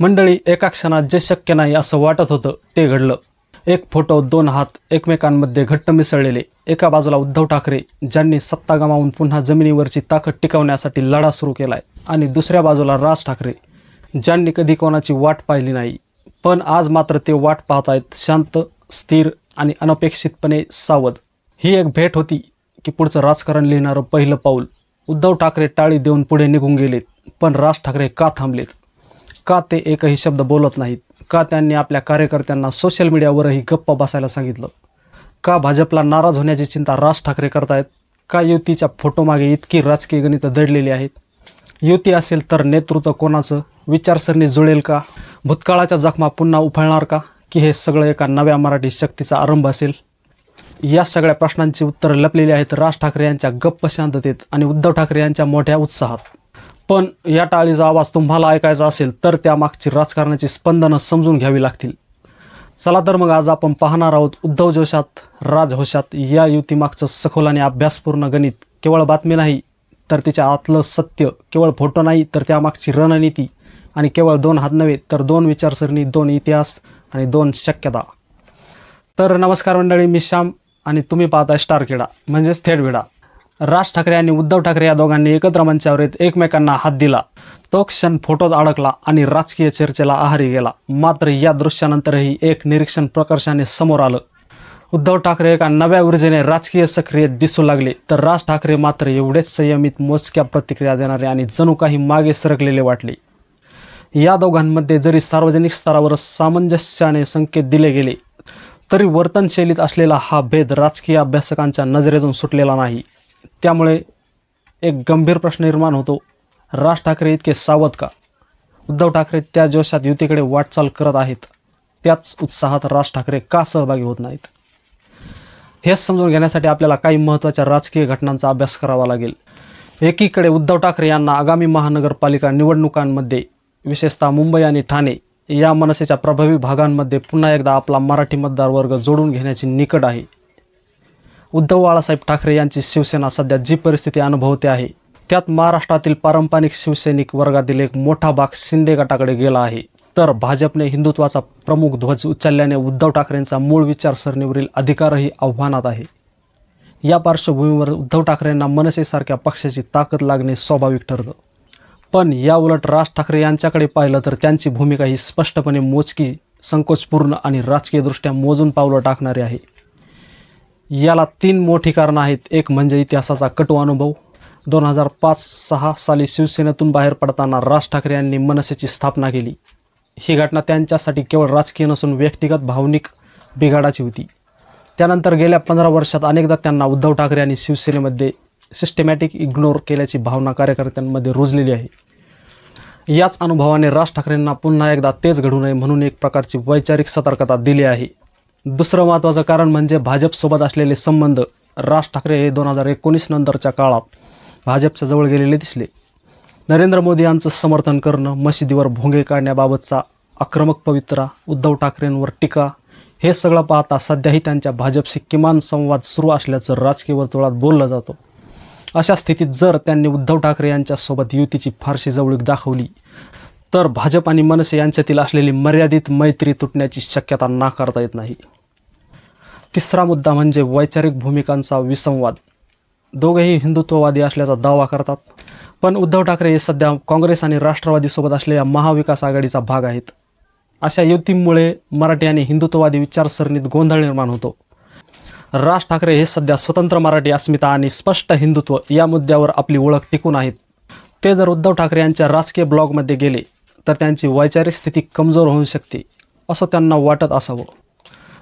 मंडळी एका क्षणात जे शक्य नाही असं वाटत होतं ते घडलं. एक फोटो दोन हात एकमेकांमध्ये घट्ट मिसळलेले. एका बाजूला उद्धव ठाकरे ज्यांनी सत्ता गमावून पुन्हा जमिनीवरची ताकद टिकवण्यासाठी लढा सुरू केलाय आणि दुसऱ्या बाजूला राज ठाकरे ज्यांनी कधी कोणाची वाट पाहिली नाही. पण आज मात्र ते वाट पाहतायत शांत स्थिर आणि अनपेक्षितपणे सावध. ही एक भेट होती की पुढचं राजकारण लिहिणारं पहिलं पाऊल. उद्धव ठाकरे टाळी देऊन पुढे निघून गेलेत पण राज ठाकरे का थांबलेत? का ते एकही शब्द बोलत नाहीत? का त्यांनी आपल्या कार्यकर्त्यांना सोशल मीडियावरही गप्प बसायला सांगितलं? का भाजपला नाराज होण्याची चिंता राज ठाकरे करतायत? का युतीच्या फोटोमागे इतकी राजकीय गणितं दडलेली आहेत? युती असेल तर नेतृत्व कोणाचं? विचारसरणी जुळेल का? भूतकाळाच्या जखमा पुन्हा उफाळणार का? की हे सगळं एका नव्या मराठी शक्तीचा आरंभ असेल? या सगळ्या प्रश्नांची उत्तरं लपलेली आहेत राज ठाकरे यांच्या गप्प शांततेत आणि उद्धव ठाकरे यांच्या मोठ्या उत्साहात. पण या टाळीचा आवाज तुम्हाला ऐकायचा असेल तर त्यामागची राजकारणाची स्पंदनं समजून घ्यावी लागतील. चला तर मग आज आपण पाहणार आहोत उद्धव जोशात राजहोशात या युतीमागचं सखोल आणि अभ्यासपूर्ण गणित. केवळ बातमी नाही तर तिच्या आतलं सत्य. केवळ फोटो नाही तर त्यामागची रणनीती. आणि केवळ दोन हात नव्हे तर दोन विचारसरणी दोन इतिहास आणि दोन शक्यता. तर नमस्कार मंडळी मी श्याम आणि तुम्ही पाहता स्टार किडा म्हणजेच थेट विडा राज ठाकरे आणि उद्धव ठाकरे या दोघांनी एकत्र मंचावर येत एकमेकांना हात दिला. तो क्षण फोटोत अडकला आणि राजकीय चर्चेला आहारी गेला. मात्र या दृश्यानंतरही एक निरीक्षण प्रकर्षाने समोर आलं. उद्धव ठाकरे एका नव्या ऊर्जेने राजकीय सक्रियत दिसू लागले. तर राज ठाकरे मात्र एवढेच संयमित मोजक्या प्रतिक्रिया देणारे आणि जणू काही मागे सरकलेले वाटले. या दोघांमध्ये जरी सार्वजनिक स्तरावर सामंजस्याने संकेत दिले गेले तरी वर्तनशैलीत असलेला हा भेद राजकीय अभ्यासकांच्या नजरेतून सुटलेला नाही. त्यामुळे एक गंभीर प्रश्न निर्माण होतो. राज ठाकरे इतके सावध का? उद्धव ठाकरे त्या जोशात युतीकडे वाटचाल करत आहेत. त्याच उत्साहात राज ठाकरे का सहभागी होत नाहीत? हेच समजून घेण्यासाठी आपल्याला काही महत्त्वाच्या राजकीय घटनांचा अभ्यास करावा लागेल. एकीकडे उद्धव ठाकरे यांना आगामी महानगरपालिका निवडणुकांमध्ये विशेषतः मुंबई आणि ठाणे या मनसेच्या प्रभावी भागांमध्ये पुन्हा एकदा आपला मराठी मतदार वर्ग जोडून घेण्याची निकड आहे. उद्धव बाळासाहेब ठाकरे यांची शिवसेना सध्या जी परिस्थिती अनुभवते आहे त्यात महाराष्ट्रातील पारंपरिक शिवसैनिक वर्गातील एक मोठा भाग शिंदे गटाकडे गेला आहे. तर भाजपने हिंदुत्वाचा प्रमुख ध्वज उचलल्याने उद्धव ठाकरेंचा मूळ विचारसरणीवरील अधिकारही आव्हानात आहे. या पार्श्वभूमीवर उद्धव ठाकरेंना मनसेसारख्या पक्षाची ताकद लागणे स्वाभाविक ठरतं. पण या उलट राज ठाकरे यांच्याकडे पाहिलं तर त्यांची भूमिका ही स्पष्टपणे मोजकी संकोचपूर्ण आणि राजकीयदृष्ट्या मोजून पावलं टाकणारी आहे. याला तीन मोठी कारणं आहेत. एक म्हणजे इतिहासाचा कटू अनुभव. दोन हजार पाच सहा साली शिवसेनेतून बाहेर पडताना राज ठाकरे यांनी मनसेची स्थापना केली. ही घटना त्यांच्यासाठी केवळ राजकीय नसून व्यक्तिगत भावनिक बिघाडाची होती. त्यानंतर गेल्या पंधरा वर्षात अनेकदा त्यांना उद्धव ठाकरे आणि शिवसेनेमध्ये सिस्टमॅटिक इग्नोर केल्याची भावना कार्यकर्त्यांमध्ये रुजलेली आहे. याच अनुभवाने राज ठाकरेंना पुन्हा एकदा तेच घडू नये म्हणून एक प्रकारची वैचारिक सतर्कता दिली आहे. दुसरं महत्त्वाचं कारण म्हणजे भाजपसोबत असलेले संबंध राज ठाकरे हे दोन हजार एकोणीस नंतरच्या काळात भाजपच्या जवळ गेलेले दिसले. नरेंद्र मोदी यांचं समर्थन करणं मशिदीवर भोंगे काढण्याबाबतचा आक्रमक पवित्रा उद्धव ठाकरेंवर टीका हे सगळं पाहता सध्याही त्यांच्या भाजपशी किमान संवाद सुरू असल्याचं राजकीय वर्तुळात बोललं जातं. अशा स्थितीत जर त्यांनी उद्धव ठाकरे यांच्यासोबत युतीची फारशी जवळीक दाखवली तर भाजप आणि मनसे यांच्यातील असलेली मर्यादित मैत्री तुटण्याची शक्यता नाकारता येत नाही. तिसरा मुद्दा म्हणजे वैचारिक भूमिकांचा विसंवाद. दोघेही हिंदुत्ववादी असल्याचा दावा करतात पण उद्धव ठाकरे हे सध्या काँग्रेस आणि राष्ट्रवादीसोबत असलेल्या महाविकास आघाडीचा भाग आहेत. अशा युतीमुळे मराठी आणि हिंदुत्ववादी विचारसरणीत गोंधळ निर्माण होतो. राज ठाकरे हे सध्या स्वतंत्र मराठी अस्मिता आणि स्पष्ट हिंदुत्व या मुद्द्यावर आपली ओळख टिकून आहेत. ते जर उद्धव ठाकरे यांच्या राजकीय ब्लॉगमध्ये गेले तर त्यांची वैचारिक स्थिती कमजोर होऊ शकते असं त्यांना वाटत असावं.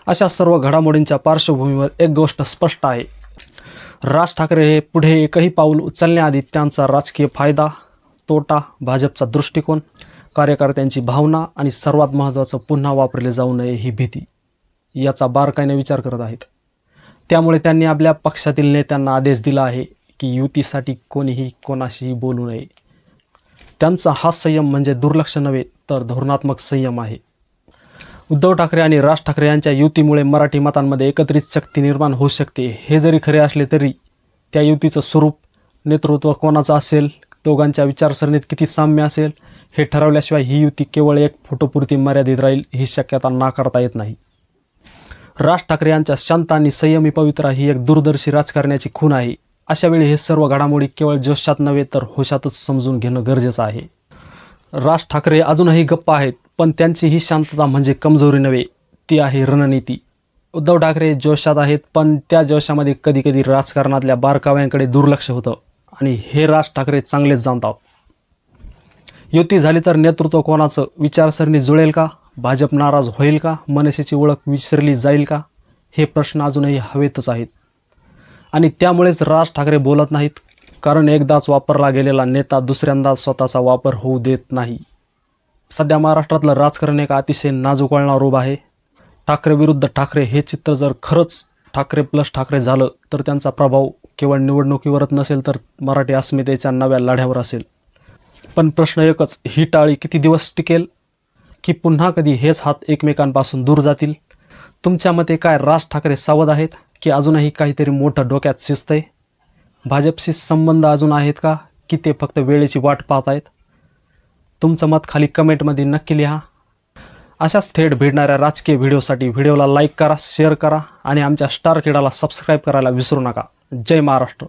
अशा सर्व घडामोडींच्या पार्श्वभूमीवर एक गोष्ट स्पष्ट आहे. राज ठाकरे हे पुढे एकही पाऊल उचलण्याआधी त्यांचा राजकीय फायदा तोटा भाजपचा दृष्टिकोन कार्यकर्त्यांची भावना आणि सर्वात महत्त्वाचं पुन्हा वापरले जाऊ नये ही भीती याचा बारकाईने विचार करत आहेत. त्यामुळे त्यांनी आपल्या पक्षातील नेत्यांना आदेश दिला आहे की युतीसाठी कोणीही कोणाशीही बोलू नये. त्यांचा हा संयम म्हणजे दुर्लक्ष नव्हे तर धोरणात्मक संयम आहे. उद्धव ठाकरे आणि राज ठाकरे यांच्या युतीमुळे मराठी मतांमध्ये एकत्रित शक्ती निर्माण होऊ शकते. हे जरी खरे असले तरी त्या युतीचं स्वरूप नेतृत्व कोणाचं असेल दोघांच्या विचारसरणीत किती साम्य असेल हे ठरवल्याशिवाय ही युती केवळ एक फोटोपुरती मर्यादित राहील ही शक्यता नाकारता येत नाही. राज ठाकरे यांच्या शांत आणि संयमी पवित्रा ही एक दूरदर्शी राजकारण्याची खूण आहे. अशा वेळी हे सर्व घडामोडी केवळ जोशात नव्हे तर होशातच समजून घेणं गरजेचं आहे. राज ठाकरे अजूनही गप्प आहेत पण त्यांची ही शांतता म्हणजे कमजोरी नव्हे ती आहे रणनीती. उद्धव ठाकरे जोशात आहेत पण त्या जोशामध्ये कधी कधी राजकारणातल्या बारकाव्यांकडे दुर्लक्ष होतं आणि हे राज ठाकरे चांगलेच जाणतात. युती झाली तर नेतृत्व कोणाचं? विचारसरणी जुळेल का? भाजप नाराज होईल का? मनसेची ओळख विसरली जाईल का? हे प्रश्न अजूनही हवेतच आहेत. आणि त्यामुळेच राज ठाकरे बोलत नाहीत. कारण एकदाच वापरला गेलेला नेता दुसऱ्यांदा स्वतःचा वापर होऊ देत नाही. सध्या महाराष्ट्रातलं राजकारण एक अतिशय नाजूक वळणार रूप आहे. ठाकरे विरुद्ध ठाकरे हे चित्र जर खरंच ठाकरे प्लस ठाकरे झालं तर त्यांचा प्रभाव केवळ निवडणुकीवरच नसेल तर मराठी अस्मितेच्या नव्या लढ्यावर असेल. पण प्रश्न एकच ही टाळी किती दिवस टिकेल? की पुन्हा कधी हेच हात एकमेकांपासून दूर जातील? तुमच्या मते काय राज ठाकरे सावध आहेत? की अजूनही काहीतरी मोठं डोक्यात शिजतंय भाजपशी संबंध अजून आहेत का? की ते फक्त वेळेची वाट पाहत आहेत तुमचं मत खाली कमेंटमध्ये नक्की लिहा. अशाच थेट भेटणाऱ्या राजकीय व्हिडिओसाठी व्हिडिओला लाईक करा शेअर करा आणि आमच्या स्टार किडाला सबस्क्राईब करायला विसरू नका. जय महाराष्ट्र.